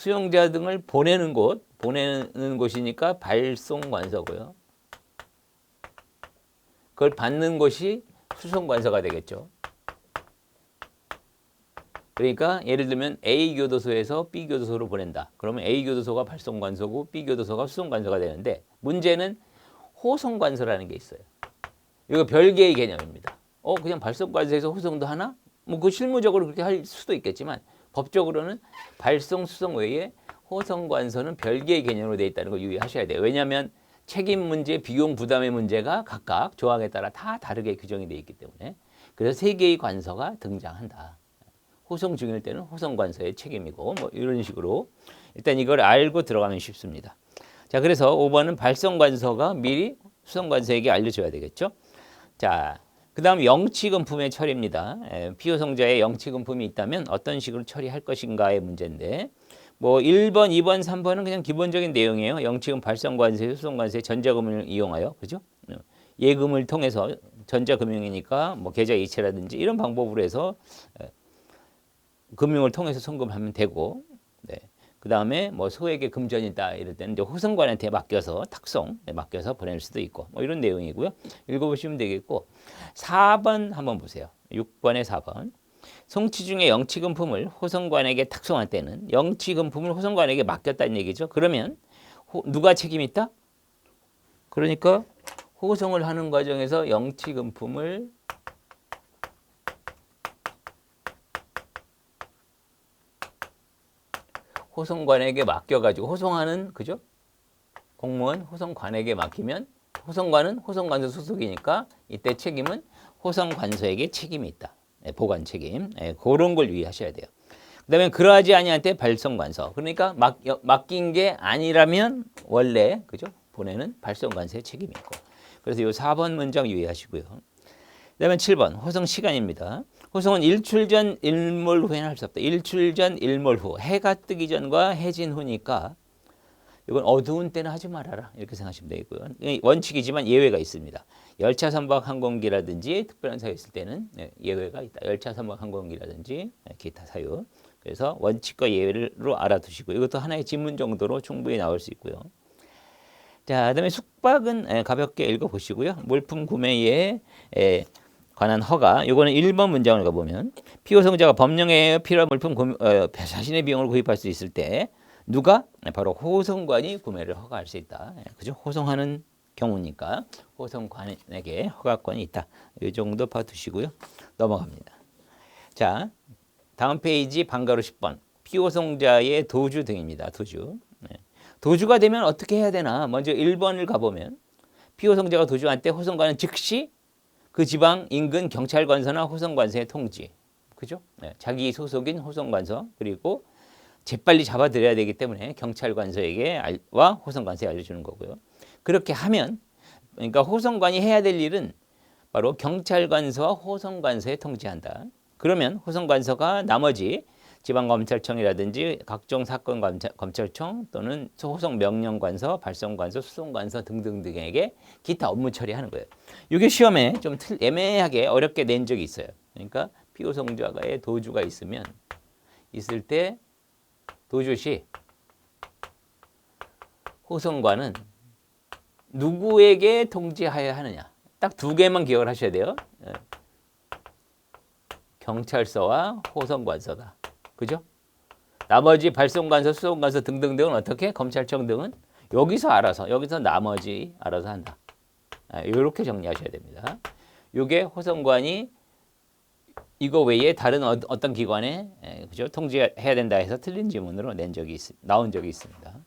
수용자 등을 보내는 곳, 보내는 곳이니까 발송관서고요. 그걸 받는 곳이 수송관서가 되겠죠. 그러니까 예를 들면 A 교도소에서 B 교도소로 보낸다. 그러면 A 교도소가 발송관서고 B 교도소가 수송관서가 되는데 문제는 호송관서라는 게 있어요. 이거 별개의 개념입니다. 어 그냥 발송관서에서 호송도 하나? 뭐 그 실무적으로 그렇게 할 수도 있겠지만 법적으로는 발송 수송 외에 호송 관서는 별개의 개념으로 되어 있다는 걸 유의하셔야 돼요. 왜냐하면 책임 문제, 비용 부담의 문제가 각각 조항에 따라 다 다르게 규정이 되어 있기 때문에 그래서 세 개의 관서가 등장한다. 호송 중일 때는 호송 관서의 책임이고 뭐 이런 식으로 일단 이걸 알고 들어가면 쉽습니다. 자, 그래서 5번은 발송 관서가 미리 수송 관서에게 알려 줘야 되겠죠. 자, 그 다음 영치금품의 처리입니다. 에, 피요성자의 영치금품이 있다면 어떤 식으로 처리할 것인가의 문제인데 뭐 1번, 2번, 3번은 그냥 기본적인 내용이에요. 영치금 발송관세, 수송관세, 전자금을 이용하여 그죠? 어, 예금을 통해서 전자금융이니까 뭐 계좌 이체라든지 이런 방법으로 해서 에, 금융을 통해서 송금하면 되고 네. 그 다음에 뭐 소액의 금전이다 이럴 때는 이제 호성관한테 맡겨서 탁송 네, 맡겨서 보낼 수도 있고 뭐 이런 내용이고요. 읽어보시면 되겠고 4번 한번 보세요. 6번에 4번. 송치 중에 영치금품을 호성관에게 탁송할 때는 영치금품을 호성관에게 맡겼다는 얘기죠. 그러면 호, 누가 책임 있다? 그러니까 호송을 하는 과정에서 영치금품을 호송관에게 맡겨가지고 호송하는 그죠? 공무원 호송관에게 맡기면 호송관은 호송관서 소속이니까 이때 책임은 호송관서에게 책임이 있다. 네, 보관 책임. 네, 그런 걸 유의하셔야 돼요. 그다음에 그러하지 아니할 때 발송관서. 그러니까 맡, 여- 맡긴 게 아니라면 원래 그죠? 보내는 발송관서의 책임이 있고. 그래서 이 4번 문장 유의하시고요. 그다음에 7번 호송 시간입니다. 호송은 일출 전 일몰 후에는 할 수 없다. 일출 전 일몰 후 해가 뜨기 전과 해진 후니까 이건 어두운 때는 하지 말아라 이렇게 생각하시면 되고요. 이 원칙이지만 예외가 있습니다. 열차 선박 항공기라든지 특별한 사유 있을 때는 네, 예외가 있다. 열차 선박 항공기라든지 네, 기타 사유. 그래서 원칙과 예외로 알아두시고 이것도 하나의 지문 정도로 충분히 나올 수 있고요. 자, 그다음에 숙박은 에, 가볍게 읽어보시고요. 물품 구매에 에, 관한 허가. 요거는 1번 문장을 가보면 피고성자가 법령에 필요한 물품 구매, 어, 자신의 비용을 구입할 수 있을 때 누가 네, 바로 호송관이 구매를 허가할 수 있다. 예, 그죠? 호송하는 경우니까 호송관에게 허가권이 있다. 이 정도 봐두시고요. 넘어갑니다. 자, 다음 페이지 방가로 10번. 피호송자의 도주 등입니다. 도주. 네. 도주가 되면 어떻게 해야 되나? 먼저 1번을 가보면 피호송자가 도주한 때 호송관은 즉시 그 지방 인근 경찰관서나 호송관서에 통지. 그죠? 네. 자기 소속인 호송관서 그리고 재빨리 잡아들여야 되기 때문에 경찰관서에게 알- 와 호송관서에 알려주는 거고요. 그렇게 하면 그러니까 호송관이 해야 될 일은 바로 경찰관서와 호송관서에 통지한다. 그러면 호송관서가 나머지 지방검찰청이라든지 각종 사건 검찰, 검찰청 또는 호송 명령관서, 발송관서, 수송관서 등등 등에게 기타 업무 처리하는 거예요. 이게 시험에 좀 틀, 애매하게 어렵게 낸 적이 있어요. 그러니까 피호송자가의 도주가 있으면 있을 때 도주 시 호송관은 누구에게 통지하여야 하느냐? 딱 두 개만 기억을 하셔야 돼요. 예. 경찰서와 호송관서다. 그죠? 나머지 발송관서, 수송관서 등등등은 어떻게? 검찰청 등은 여기서 알아서, 여기서 나머지 알아서 한다. 이렇게 정리하셔야 됩니다. 이게 호송관이 이거 외에 다른 어, 어떤 기관에 에, 그죠 통지해야 된다 해서 틀린 지문으로 낸 적이 있, 나온 적이 있습니다.